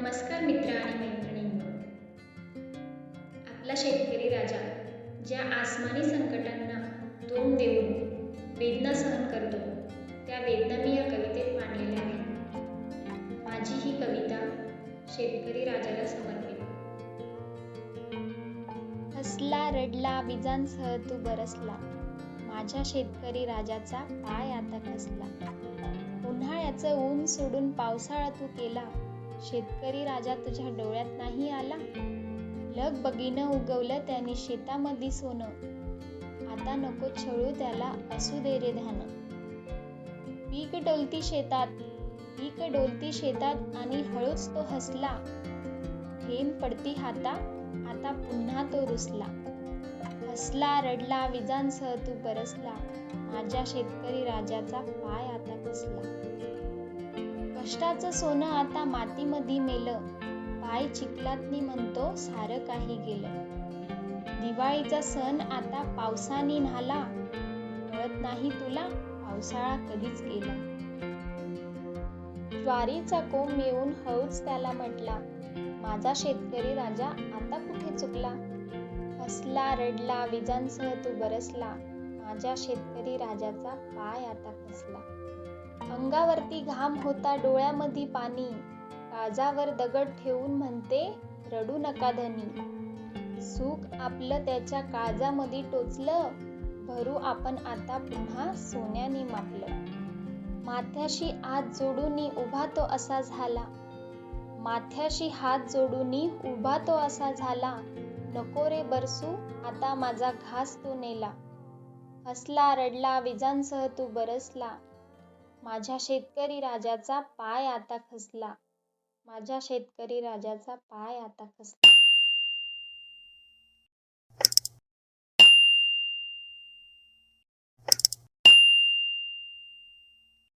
नमस्कार मित्र आणि मैत्रिणींनो. आपला शेतकरी राजा ज्या आसमानी संकटांना तोंड देऊन वेदना सहन करतो त्या वेदना मी या कवितेत मांडलेल्या आहेत. माझी ही कविता शेतकरी राजाला समर्पित. हसला रडला विजांसह तू बरसला. माझ्या शेतकरी राजाचा पाय आता खसला उन्हाळ्याचं ऊन सोडून पावसाळा तू केला. शेतकरी राजा तुझ्या डोळ्यात नाही आला? लग बगीनं उगवलं त्याने शेतामध्ये सोनं. आता नको छळू त्याला असू दे रे ध्यान पीक डोलती शेतात पीक डोलती शेतात आणि हळूच तो हसला. थेंब पडती हाता आता पुन्हा तो रुसला. हसला रडला विजांसह तू बरसला. माझ्या शेतकरी राजाचा पाय आता कसला? कष्टाचं सोनं आता मातीमध्ये मेलं. पाय चिखलातनी म्हणतो सारं काही गेलं. दिवाळीचा सण आता पावसाने न्हाला. कळत नाही तुला पावसाळा कधीच गेला. ज्वारीचा कोंब येऊन हळूच त्याला म्हटला माझा शेतकरी राजा आता कुठे चुकला? हसला रडला विजांसह तू बरसला. माझ्या शेतकरी राजाचा पाय आता खसला अंगावरती घाम होता डोळ्यामध्ये पाणी. काजावर दगड ठेवून म्हणते रडू नका धनी. सुख आपलं त्याच्या काळजामध्ये टोचलं. भरू आपण आता पुन्हा सोन्याने मापलं. माथ्याशी हात जोडून उभा तो असा झाला. माथ्याशी हात जोडून उभा तो असा झाला. नको रे बरसू आता माझा घास तू नेला. हसला रडला विजांसह तू बरसला. माझ्या शेतकरी राजाचा पाय आता खसला. माझ्या शेतकरी राजाचा पाय आता खसला.